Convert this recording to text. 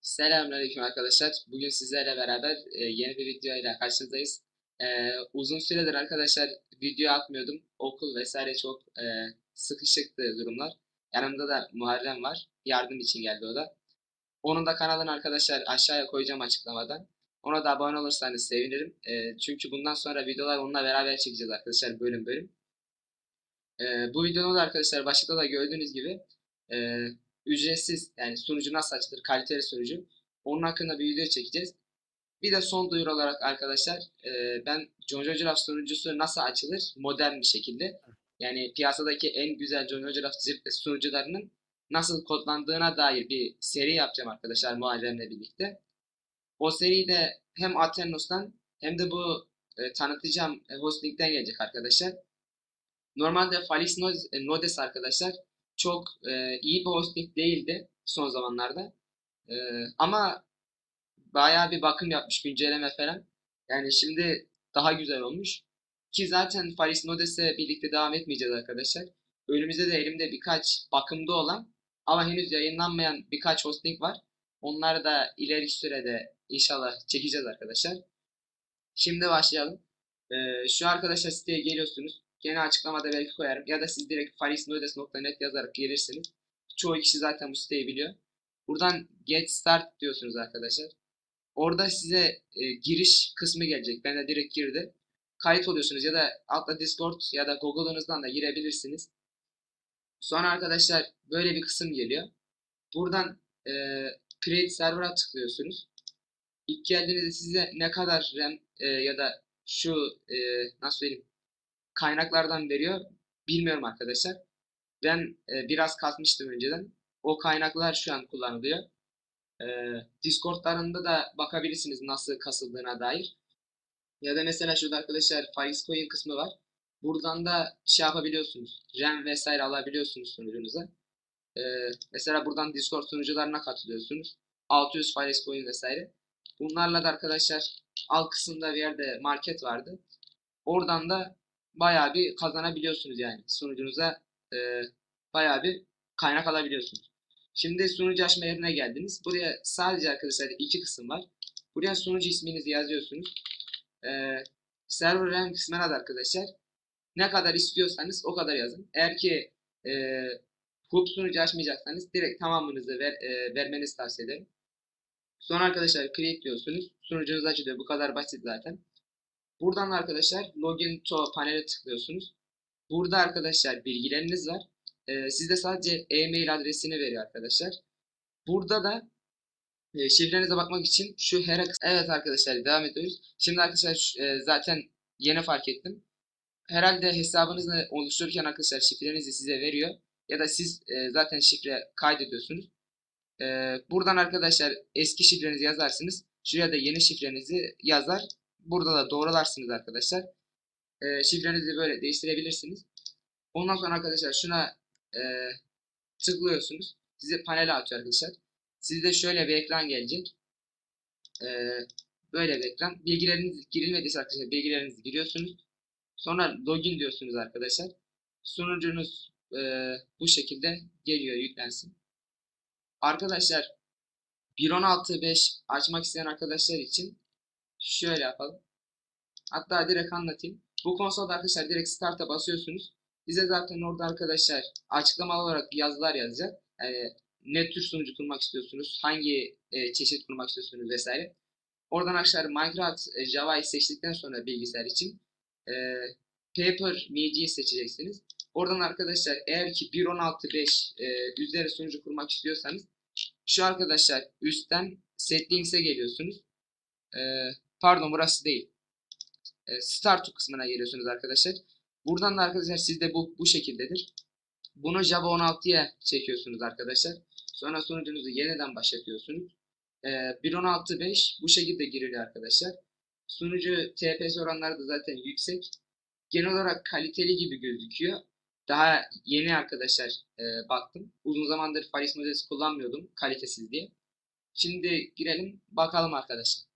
Selamünaleyküm arkadaşlar. Bugün sizlerle beraber e, yeni bir video ile karşınızdayız. E, uzun süredir arkadaşlar video atmıyordum. Okul vesaire çok e, sıkışıktı durumlar. Yanımda da Muharrem var. Yardım için geldi o da. Onun da kanalını arkadaşlar aşağıya koyacağım açıklamadan. Ona da abone olursanız sevinirim. E, çünkü bundan sonra videolar onunla beraber çekeceğiz arkadaşlar bölüm bölüm. Bu videoda da arkadaşlar başlıkta da gördüğünüz gibi ücretsiz yani sunucu nasıl açılır kaliteli sunucu onun hakkında bir video çekeceğiz. Bir de son duyuru olarak arkadaşlar e, ben John Jojuraf sunucusu nasıl açılır modern bir şekilde yani piyasadaki en güzel John Jojuraf sunucularının nasıl kodlandığına dair bir seri yapacağım arkadaşlar Muharrem'le birlikte. O seri de hem Athenos'tan hem de bu e, tanıtacağım e, hosting'den gelecek arkadaşlar. Normalde Falis Nodes arkadaşlar çok e, iyi bir hosting değildi son zamanlarda. E, ama bayağı bir bakım yapmış, güncelleme falan. Yani şimdi daha güzel olmuş. Ki zaten Faris Nodes'e birlikte devam etmeyeceğiz arkadaşlar. Önümüzde de elimde birkaç bakımda olan ama henüz yayınlanmayan birkaç hosting var. Onları da ileriki sürede inşallah çekeceğiz arkadaşlar. Şimdi başlayalım. Ee, şu arkadaşlar siteye geliyorsunuz. Gene açıklamada belki koyarım. Ya da siz direkt farisnodes.net yazarak gelirsiniz. Çoğu kişi zaten bu siteyi biliyor. Buradan get start diyorsunuz arkadaşlar. Orada size e, giriş kısmı gelecek. Ben de direkt girdi. Kayıt oluyorsunuz ya da altta Discord ya da Google'ınızdan da girebilirsiniz. Sonra arkadaşlar böyle bir kısım geliyor. Buradan e, Create Server'a tıklıyorsunuz. İlk geldiğinizde size ne kadar RAM e, ya da şu e, nasıl söyleyeyim kaynaklardan veriyor bilmiyorum arkadaşlar. Ben e, biraz kasmıştım önceden. O kaynaklar şu an kullanılıyor. E, Discord'larında da bakabilirsiniz nasıl kasıldığına dair. Ya da mesela şurada arkadaşlar Filecoin kısmı var. Buradan da şey yapabiliyorsunuz. RAM vesaire alabiliyorsunuz sunucunuza. E, mesela buradan Discord sunucularına katılıyorsunuz. 600 Filecoin vesaire. Bunlarla da arkadaşlar alt kısımda bir yerde market vardı. Oradan da bayağı bir kazanabiliyorsunuz yani. Sunucunuza e, bayağı bir kaynak alabiliyorsunuz. Şimdi sunucu açma yerine geldiniz. Buraya sadece arkadaşlar iki kısım var. Buraya sunucu isminizi yazıyorsunuz. E, server RAM kısmına da arkadaşlar ne kadar istiyorsanız o kadar yazın. Eğer ki e, hub sunucu açmayacaksanız direkt tamamınızı ver, e, vermenizi tavsiye ederim. Sonra arkadaşlar create diyorsunuz. Sunucunuz açılıyor. Bu kadar basit zaten. Buradan arkadaşlar login to panele tıklıyorsunuz. Burada arkadaşlar bilgileriniz var. Ee, sizde sadece e-mail adresini veriyor arkadaşlar. Burada da e, şifrenize bakmak için şu hera Evet arkadaşlar devam ediyoruz. Şimdi arkadaşlar e, zaten yeni fark ettim. Herhalde hesabınızı oluştururken arkadaşlar şifrenizi size veriyor. Ya da siz e, zaten şifre kaydediyorsunuz. E, buradan arkadaşlar eski şifrenizi yazarsınız. Şuraya da yeni şifrenizi yazar Burada da doğrularsınız arkadaşlar. E, şifrenizi böyle değiştirebilirsiniz. Ondan sonra arkadaşlar şuna e, tıklıyorsunuz. Size panele atıyor arkadaşlar. Sizde şöyle bir ekran gelecek. E, böyle bir ekran. Bilgileriniz girilmediyse arkadaşlar bilgilerinizi giriyorsunuz. Sonra login diyorsunuz arkadaşlar. Sunucunuz e, bu şekilde geliyor yüklensin. Arkadaşlar 1.16.5 açmak isteyen arkadaşlar için Şöyle yapalım. Hatta direkt anlatayım. Bu konsolda arkadaşlar direkt start'a basıyorsunuz. Bize zaten orada arkadaşlar açıklama olarak yazılar yazacak. Yani ne tür sunucu kurmak istiyorsunuz, hangi e, çeşit kurmak istiyorsunuz vesaire. Oradan arkadaşlar Minecraft e, Java'yı seçtikten sonra bilgisayar için e, Paper MIDI'yi seçeceksiniz. Oradan arkadaşlar eğer ki 1.16.5 e, üzeri sunucu kurmak istiyorsanız şu arkadaşlar üstten settings'e geliyorsunuz. E, Pardon burası değil. E, Start kısmına geliyorsunuz arkadaşlar. Buradan da arkadaşlar sizde bu bu şekildedir. Bunu Java 16'ya çekiyorsunuz arkadaşlar. Sonra sunucunuzu yeniden başlatıyorsunuz. E, 1.16.5 bu şekilde giriliyor arkadaşlar. Sunucu TPS oranları da zaten yüksek. Genel olarak kaliteli gibi gözüküyor. Daha yeni arkadaşlar e, baktım. Uzun zamandır Faris modeli kullanmıyordum kalitesiz diye. Şimdi girelim bakalım arkadaşlar.